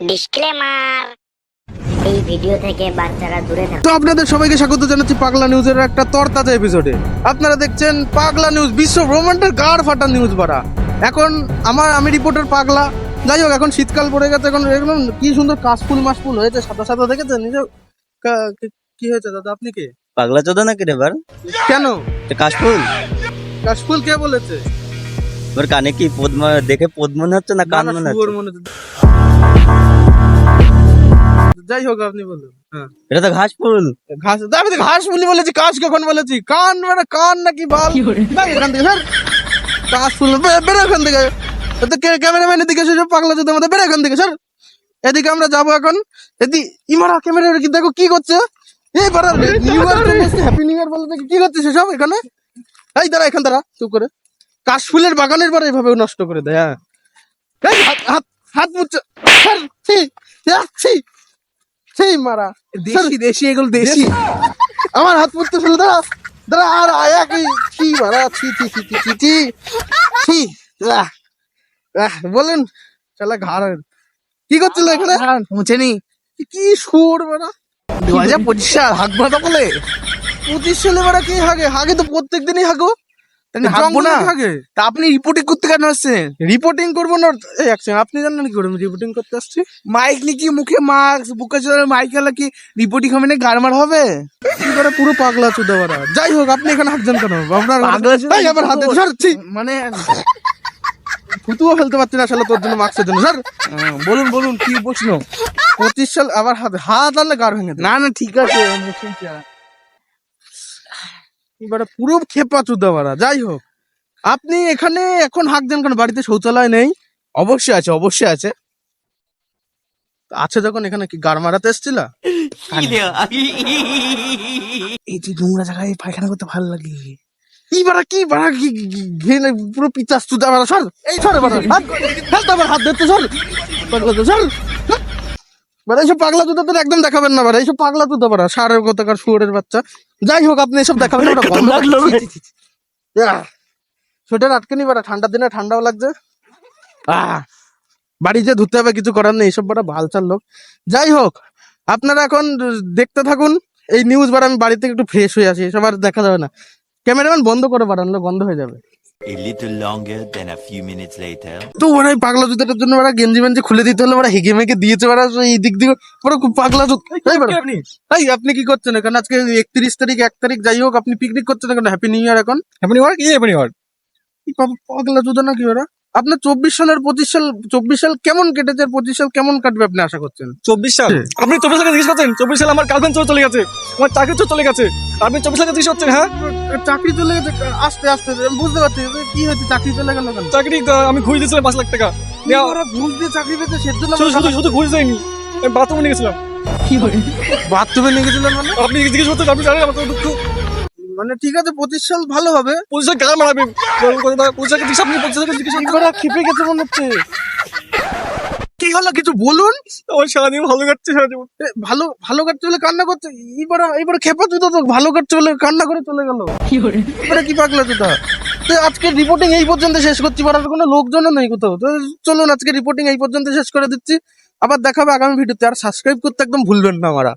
Disclaimer এই video থেকে বাচ্চারা দূরে থাকুন তো আপনাদের সবাইকে স্বাগত জানাচ্ছি পাগলা নিউজের একটা তরতাজা এপিসোডে আপনারা দেখছেন পাগলা নিউজ বিশ্ব ব্রহ্মাণ্ডের গাড় ফাটা নিউজ বাড়া। এখন আমার আমি রিপোর্টার পাগলা। যাই হোক এখন শীতকাল পড়ে গেছে এখন একদম কি সুন্দর কাশফুল মাসফুল হয়েছে সাদা সাদা দেখেছেন? নিজে কি- হয়েছে দাদা আপনি কে? পাগলা চোদা নাকি রে এবার কেন? এটা কাশফুল। কাশফুল কে বলেছে? এবার কানে কি পদ্ম দেখে পদ মনে হচ্ছে না কান মনে মনে হচ্ছে। যাই হোক আপনি বলুন। হ্যাঁ। এটা তো ঘাস ফুল। ঘাস আমি তো ঘাস বলি বলেছি কাশ কখন বলেছি? কান মানে কান নাকি বাল? এখান থেকে স্যার কাশ ফুল বেরো এখান থেকে। তো ক্যামেরাম্যান এদিকে এসে সব পাগলা চোদ্দ মধ্যে বেরো এখান থেকে স্যার এদিকে আমরা যাব এখন। এদি ইমারা ক্যামেরা কি দেখো কি করছে? এই new year happy new year বলে কি করছে সেসব এখানে? এই দাঁড়া এখান দাঁড়া চুপ করে। কাশ ফুলের বাগানের পরে এভাবে নষ্ট করে দেয় হ্যাঁ। হাত হাত হাত মুচ্ছে ছি মারা। দেশি দেশি এগুলো দেশি। আমার হাত পুড়তে ফেলে দাঁড়া দাঁড়া আর আয়া কি ছি মারা ছি ছি ছি ছি ছি ছি বলেন চালা ঘাড় কি করছিল এখানে? মুছেনি। কি সুর মারা? দু হাজার পঁচিশ সাল হাগবো না বলে। পঁচিশ সালে মারা কি হাগে? হাগে তো প্রত্যেক দিনই হাগো। হাগবো না। তা আপনি রিপোর্টিং করতে কেন আসছেন? রিপোর্টিং করব না এই আপনি জানেন কি করে রিপোর্টিং করতে আসছি? মাইক লিখি মুখে মাস্ক বুকে চলে মাইক হলে কি রিপোর্টিং হবে না গারমার হবে? কি করে পুরো পাগলা চুদা বাড়া যাই হোক আপনি এখানে কেন? আপনার হাতে সরছি মানে ফুতুও ফেলতে পারছি না আসলে তোর জন্য মাস্কের জন্য। স্যার বলুন বলুন কি প্রশ্ন? পঁচিশ সাল আবার হাত হাত আনলে গার ভেঙে না না ঠিক আছে এবারে পুরো খেপা চুদা বাড়া যাই হোক। আপনি এখানে এখন হাঁকছেন কেন? বাড়িতে শৌচালয় নেই? অবশ্যই আছে অবশ্যই আছে। আছে যখন এখানে কি গার মারাতে এসছিল? এই যে নোংরা জায়গায় পায়খানা করতে ভালো লাগে। কি বাড়া কি বাড়া? কি ঘেনে পুরো পিচাস তুদা বাড়া সর। এই সর বাড়া হাত। হাত আবার হাত ধরতে সর সর। বাড়া এইসব পাগলা তুদা তো একদম দেখাবেন না বাড়া এইসব পাগলা তুদা বাড়া সারের কোথাকার শুয়োরের বাচ্চা। যাই হোক আপনি এসব দেখাবেন না সোয়েটার আটকে নি বাড়া ঠান্ডার দিনে ঠান্ডাও লাগছে। আহ বাড়ি যে ধুতে হবে কিছু করার নেই এসব বাড়া ভালচাল লোক। যাই হোক আপনারা এখন দেখতে থাকুন এই নিউজ বার আমি বাড়ি থেকে একটু ফ্রেশ হয়ে আসি এসব আর দেখা যাবে না। ক্যামেরাম্যান বন্ধ করে বাড়ানো বন্ধ হয়ে যাবে। A little longer than a few minutes later. তো ওরা এই পাগলা জুতাটার জন্য ওরা গেঞ্জি মেঞ্জি খুলে দিতে হলো ওরা হেগে মেগে দিয়েছে ওরা এই দিক দিয়ে ওরা খুব পাগলা জুত। তাই বাড়া। এই আপনি। কি করছেন এখন? আজকে একত্রিশ তারিখ এক তারিখ যাই হোক আপনি পিকনিক করছেন এখন। হ্যাপি নিউ ইয়ার এখন। হ্যাপি নিউ ইয়ার কি হ্যাপি নিউ কি পাগলা জুতো নাকি ওরা? আপনার চব্বিশ সালের পঁচিশ সাল চব্বিশ সাল কেমন কেটেছে আর পঁচিশ সাল কেমন কাটবে আপনি আশা করছেন? চব্বিশ সাল? আপনি চব্বিশ সালে জিজ্ঞেস করছেন চব্বিশ সালে আমার গার্লফ্রেন্ড চলে চলে গেছে আমার চাকরি তো চলে গেছে আপনি চব্বিশ সালে জিজ্ঞেস করছেন হ্যাঁ? চাকরি চলে গেছে আস্তে আস্তে আমি বুঝতে পারছি কি হয়েছে চাকরি চলে গেল কেন? চাকরি আমি ঘুষ দিয়েছিলাম পাঁচ লাখ টাকা। ওরা ঘুষ দিয়ে চাকরি পেতে সেজন্য শুধু শুধু শুধু ঘুষ দেয়নি আমি বাথরুমে নিয়ে গেছিলাম। বাথরুমে নিয়ে গেছিলেন মানে? আপনি জিজ্ঞেস করছেন আপনি জানেন আমার দুঃখ। মানে ঠিক আছে পঁচিশ সাল ভালো হবে। পঁচিশ সাল গাল মারাবে। পঁচিশ সালকে জিজ্ঞেস আপনি পঁচিশ সালকে জিজ্ঞেস খেপে গেছে মনে হচ্ছে। কি হলো কিছু বলুন? আমার সারাদিন ভালো কাটছে সারা জীবন এ, ভালো ভালো কাটছে বলে কান্না করছে। এবার এবার খেপা জুতো তো ভালো কাটছে বলে কান্না করে চলে গেল। কি এবারে কি পাগলা জুতা তো আজকে রিপোর্টিং এই পর্যন্ত শেষ করছি। পারার কোনো লোকজনও নেই কোথাও। তো চলুন আজকে রিপোর্টিং এই পর্যন্ত শেষ করে দিচ্ছি। আবার দেখাবে আগামী ভিডিওতে আর সাবস্ক্রাইব করতে একদম ভুলবেন না আমরা।